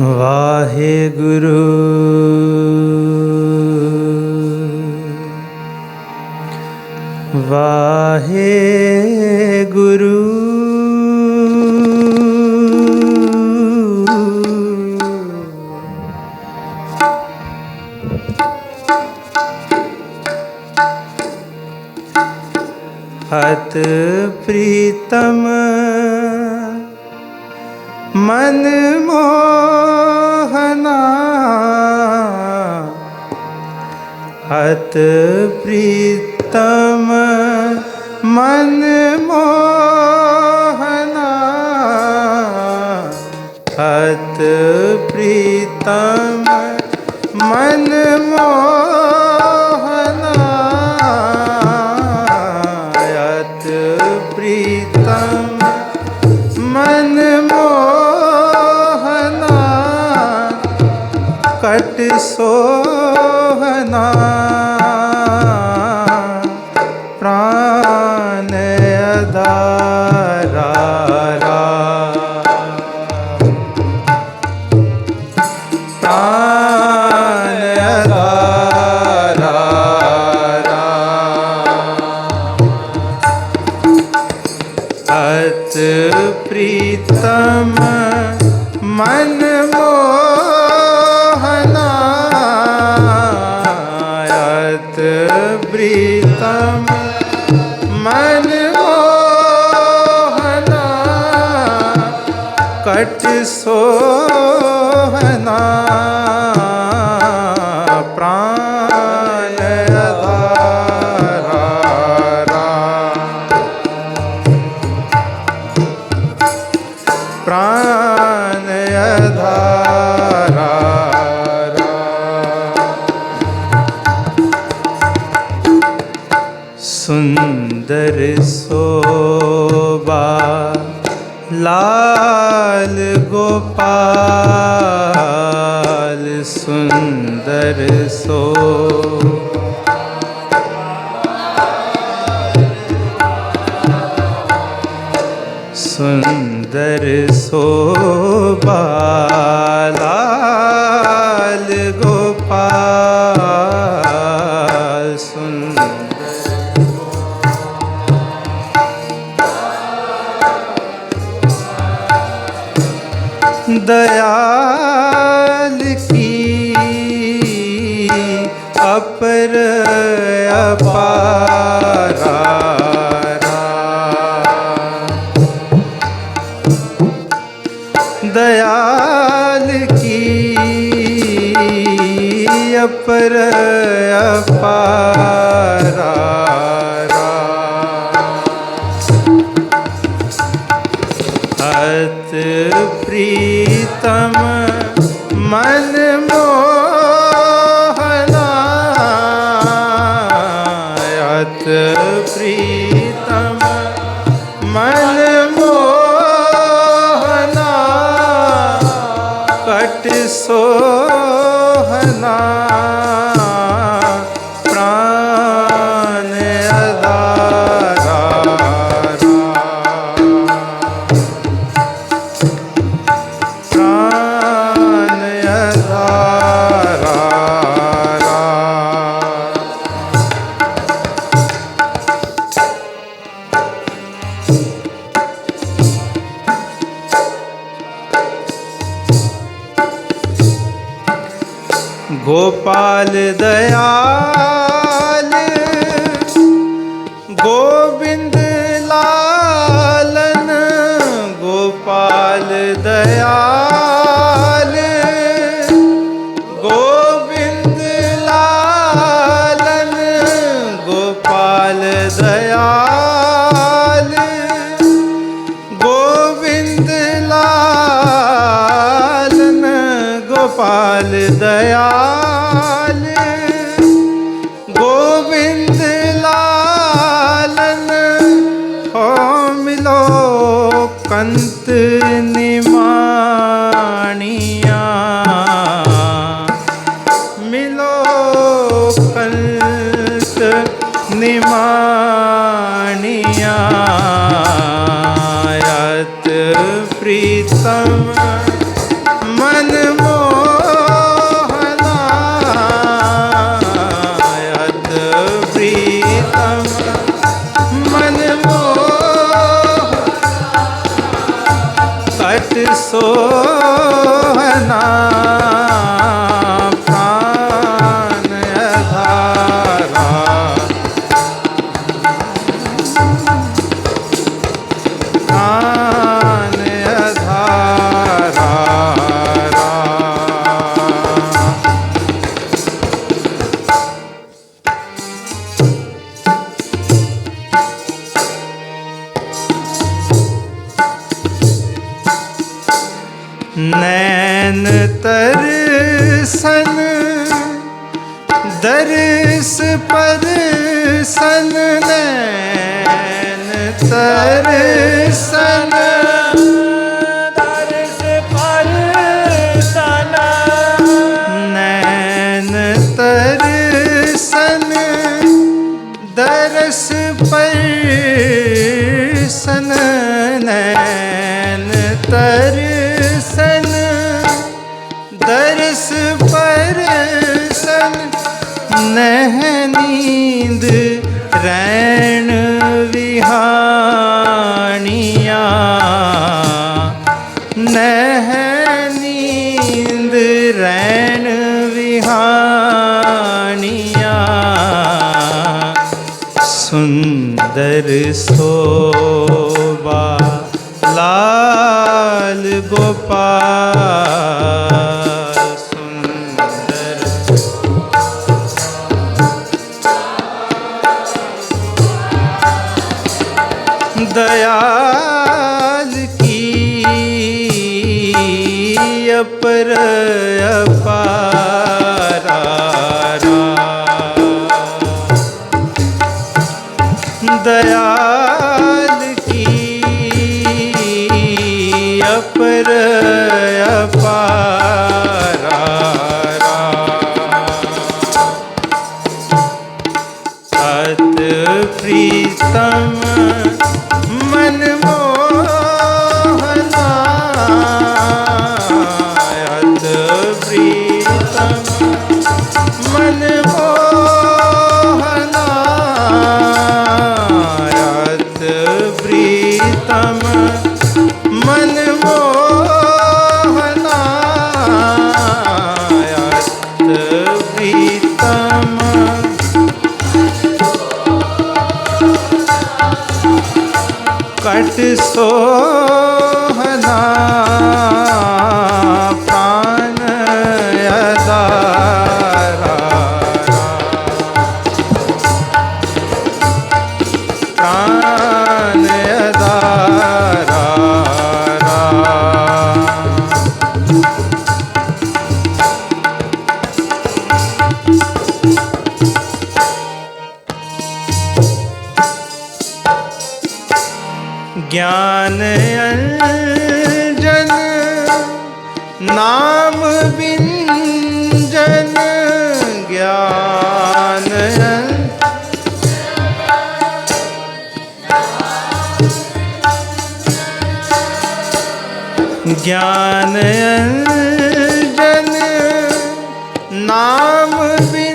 ਵਾਹਿਗੁਰੂ। ਵਾਹਿਗੁਰੂ। ਹਤ ਪ੍ਰੀਤਮ ਮਨ ਮੋਹਨਾ ਅਤ ਪ੍ਰੀਤਮ ਮਨ ਮੋਹਨਾ ਅਤ ਪ੍ਰੀਤਮ ਮਨ ਮੋਹਨਾ ਅਤ ਪ੍ਰੀਤਮ ਮਨ ਮੋਹਨਾ ਕਟ ਸੋਹਨਾ ਪ੍ਰਾਨ ਅਧਾਰਾ। ਪ੍ਰਾਨ ਅਧਾਰਾ ਸੁੰਦਰ ਸੋਬਾ ਲਾਲ ਗੋਪਾਲ ਸੁੰਦਰ ਸੋ अपर अपारा दयाल की अपर अपारा अत प्रीतम Bye. ਗੋਪਾਲ ਦਇਆਲ ਗੋਬਿੰਦ ਲਾਲਨ ਗੋਪਾਲ ਦਇਆਲ ਗੋਬਿੰਦ ਲਾਲਨ ਗੋਪਾਲ ਦਇਆਲ। ਸੋ ਨਹ ਨੀਂਦ ਰੈਣ ਵਿਹਾਨੀਆਂ ਨੀਂਦ ਰੈਣ ਵਿਹਾਨੀਆਂ ਸੁੰਦਰ ਸੋਬਾ ਲਾਲ दयाल की अपर अपारा सत प्रीतम मन मोहना सत प्रीतम मन मोहना ಕಟಿಸೋಹನಾ ਗਿਆਨ ਅੰਜਨ ਨਾਮ ਬਿੰਜਨ ਗਿਆਨ ਗਿਆਨ ਅੰਜਨ ਨਾਮ ਬਿੰ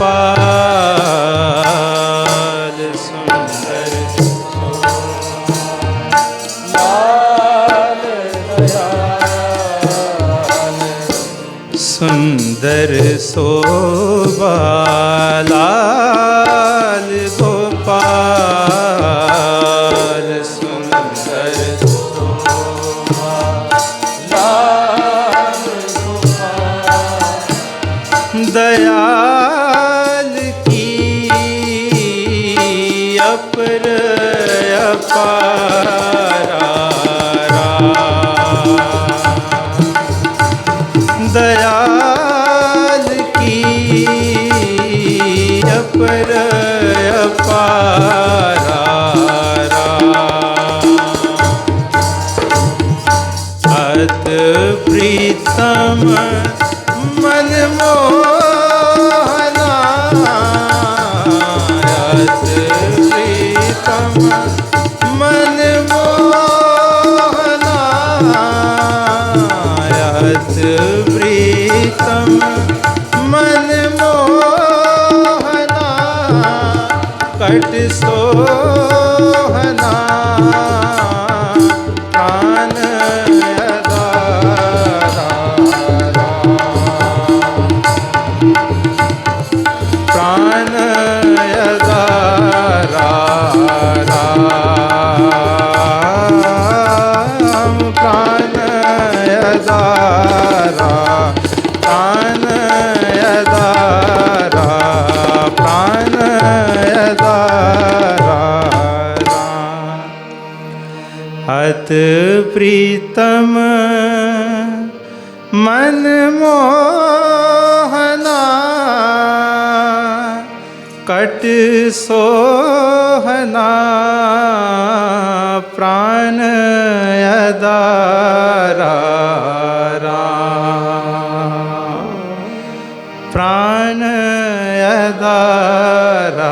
spot. ਅਤ ਪ੍ਰੀਤਮ ਮਨ ਮੋਹਨਾ ਕਟ ਸੋ ਸਤ ਪ੍ਰੀਤਮ ਮਨ ਮੋਹਨਾ ਕਟ ਸੋਹਨਾ ਪ੍ਰਾਨ ਅਦਾਰਾ ਪ੍ਰਾਨ ਅਦਾਰਾ